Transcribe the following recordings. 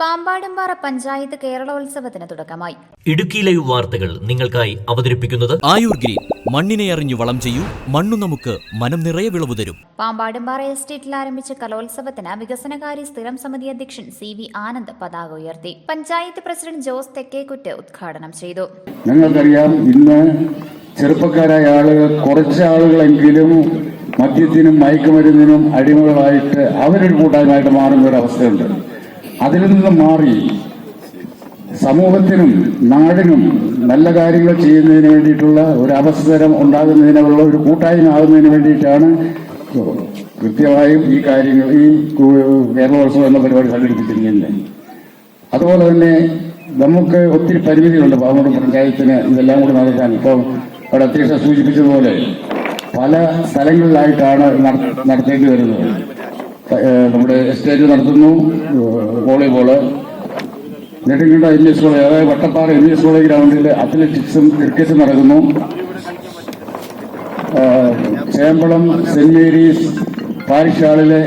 പാമ്പാടുംപാറ പഞ്ചായത്ത് കേരളോത്സവത്തിന് തുടക്കമായി. ഇടുക്കിയിലെ ലൈവ് വാർത്തകൾ നിങ്ങൾക്കായി അവതരിപ്പിക്കുന്നത് ആയുർ ഗ്രീൻ മണ്ണിനെ അറിഞ്ഞു വളം ചെയ്യൂ മണ്ണു നമുക്ക് മനം നിറയെ വിളവ് തരും. പാമ്പാടുംപാറ എസ്റ്റേറ്റിൽ ആരംഭിച്ച കലോത്സവത്തിന് വികസനകാര്യ സ്ഥിരം സമിതി അധ്യക്ഷൻ സി വി ആനന്ദ് പതാക ഉയർത്തി. പഞ്ചായത്ത് പ്രസിഡന്റ് ജോസ് തെക്കേക്കുറ്റ് ഉദ്ഘാടനം ചെയ്തു. ഞങ്ങൾക്കറിയാം ഇന്ന് ചെറുപ്പക്കാരായ ആളുകൾ കുറച്ച് ആളുകളെങ്കിലും മദ്യത്തിനും മയക്കുമരുന്നിനും അടിമകളായിട്ട് അവരൊരു കൂട്ടായ്മയായിട്ട് മാറുന്ന ഒരു അവസ്ഥയുണ്ട് അതിൽ നിന്ന് മാറി സമൂഹത്തിനും നാടിനും നല്ല കാര്യങ്ങൾ ചെയ്യുന്നതിന് വേണ്ടിയിട്ടുള്ള ഒരു അവസരം ഉണ്ടാകുന്നതിനുള്ള ഒരു കൂട്ടായ്മ ആകുന്നതിന് വേണ്ടിയിട്ടാണ് കൃത്യമായും ഈ കാര്യങ്ങൾ ഈ കേരളോത്സവം എന്ന പരിപാടി സംഘടിപ്പിച്ചിരിക്കുന്നത്. അതുപോലെ തന്നെ നമുക്ക് ഒത്തിരി പരിമിതികളുണ്ട് പാവങ്ങോട് പഞ്ചായത്തിന് ഇതെല്ലാം കൂടി നടത്താൻ ഇപ്പോൾ അവിടെ അധ്യക്ഷ സൂചിപ്പിച്ചതുപോലെ പല സ്ഥലങ്ങളിലായിട്ടാണ് നട- നടത്തേണ്ടി വരുന്നത്. നമ്മുടെ എസ്റ്റേറ്റ് നടത്തുന്നു volleyball. Nedumkanda M S college അതായത് വട്ടപ്പാറ എം എസ് കോളേജ് ഗ്രൗണ്ടിൽ അത്ലറ്റിക്സും ക്രിക്കറ്റും നടക്കുന്നു. ചേമ്പളം സെന്റ് മേരീസ് പാരിഷ് ഹാളിലെ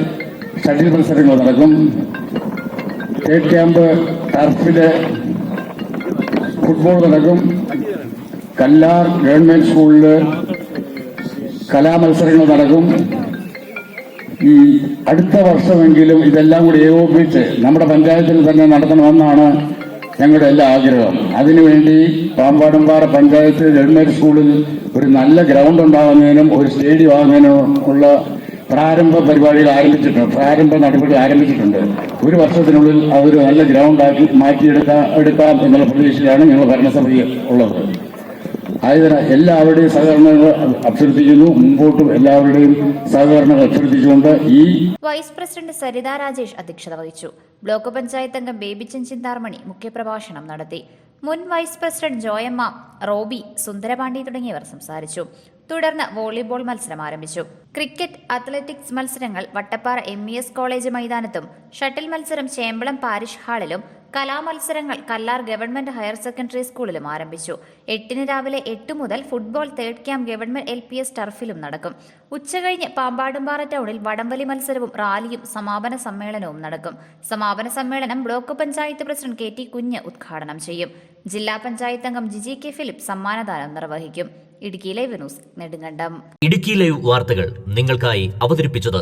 ഷട്ടിൽ മത്സരങ്ങൾ നടക്കും. സ്റ്റേറ്റ് ക്യാമ്പ് ടർഫിൽ ഫുട്ബോൾ നടക്കും. കല്ലാർ ഗവൺമെന്റ് സ്കൂളിൽ കലാമത്സരങ്ങൾ നടക്കും. ഈ അടുത്ത വർഷമെങ്കിലും ഇതെല്ലാം കൂടി ഏകോപിച്ച് നമ്മുടെ പഞ്ചായത്തിൽ തന്നെ നടത്തണമെന്നാണ് ഞങ്ങളുടെ എല്ലാ ആഗ്രഹം. അതിനുവേണ്ടി പാമ്പാടുംപാറ പഞ്ചായത്ത് ഗവൺമെന്റ് സ്കൂളിൽ ഒരു നല്ല ഗ്രൗണ്ട് ഉണ്ടാകുന്നതിനും ഒരു സ്റ്റേഡിയം ആകുന്നതിനും ഉള്ള പ്രാരംഭ പരിപാടികൾ ആരംഭിച്ചിട്ടുണ്ട്. പ്രാരംഭ നടപടി ആരംഭിച്ചിട്ടുണ്ട്. ഒരു വർഷത്തിനുള്ളിൽ അതൊരു നല്ല ഗ്രൗണ്ടാക്കി മാറ്റിയെടുക്കാം എടുക്കാം എന്നുള്ള പ്രതീക്ഷയാണ് ഞങ്ങൾ ഭരണസമിതി ഉള്ളത്. ആയതിനാൽ എല്ലാവരുടെയും സഹകരണങ്ങൾ അഭ്യർത്ഥിക്കുന്നു. മുമ്പോട്ടും എല്ലാവരുടെയും സഹകരണങ്ങൾ അഭ്യർത്ഥിച്ചുകൊണ്ട് ഈ വൈസ് പ്രസിഡന്റ് സരിത രാജേഷ് അധ്യക്ഷത വഹിച്ചു. ബ്ലോക്ക് പഞ്ചായത്ത് അംഗം ബേബിച്ചൻ ചിന്താർമണി മുഖ്യപ്രഭാഷണം നടത്തി. മുൻ വൈസ് പ്രസിഡന്റ് ജോയമ്മ റോബി സുന്ദരപാണ്ഡി തുടങ്ങിയവർ സംസാരിച്ചു. തുടർന്ന് വോളിബോൾ മത്സരം ആരംഭിച്ചു. ക്രിക്കറ്റ് അത്ലറ്റിക്സ് മത്സരങ്ങൾ വട്ടപ്പാറ എം കോളേജ് മൈതാനത്തും ഷട്ടിൽ മത്സരം ചേമ്പളം പാരിഷ് ഹാളിലും കലാമത്സരങ്ങൾ കല്ലാർ ഗവൺമെന്റ് ഹയർ സെക്കൻഡറി സ്കൂളിലും ആരംഭിച്ചു. എട്ടിന് രാവിലെ എട്ട് മുതൽ football third camp government L P S ടർഫിലും നടക്കും. ഉച്ചകഴിഞ്ഞ് പാമ്പാടുംപാറ ടൗണിൽ വടംവലി മത്സരവും റാലിയും സമാപന സമ്മേളനവും നടക്കും. സമാപന സമ്മേളനം block panchayat president K T Kunju ഉദ്ഘാടനം ചെയ്യും. ജില്ലാ പഞ്ചായത്ത് അംഗം ജിജി കെ ഫിലിപ്പ് സമ്മാനദാനം നിർവഹിക്കും. Idukki live news Nedumkandam. Idukki live വാർത്തകൾ നിങ്ങൾക്കായി അവതരിപ്പിച്ചത്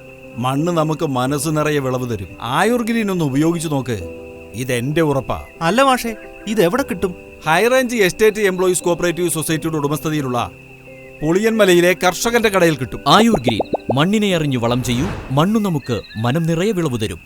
മണ്ണ് നമുക്ക് മനസ്സ് നിറയെ വിളവ് തരും. ആയുർഗ്രീൻ ഒന്ന് ഉപയോഗിച്ചു നോക്ക്. ഇത് ഇതെന്റെ ഉറപ്പാ. അല്ല മാഷേ ഇത് എവിടെ കിട്ടും ഹൈറേഞ്ച് എസ്റ്റേറ്റ് എംപ്ലോയീസ് കോപ്പറേറ്റീവ് സൊസൈറ്റിയുടെ ഉടമസ്ഥതയിലുള്ള പുളിയൻമലയിലെ കർഷകന്റെ കടയിൽ കിട്ടും. ആയുർ ഗ്രീൻ മണ്ണിനെ അറിഞ്ഞു വളം ചെയ്യൂ മണ്ണു നമുക്ക് മനം നിറയെ വിളവ് തരും.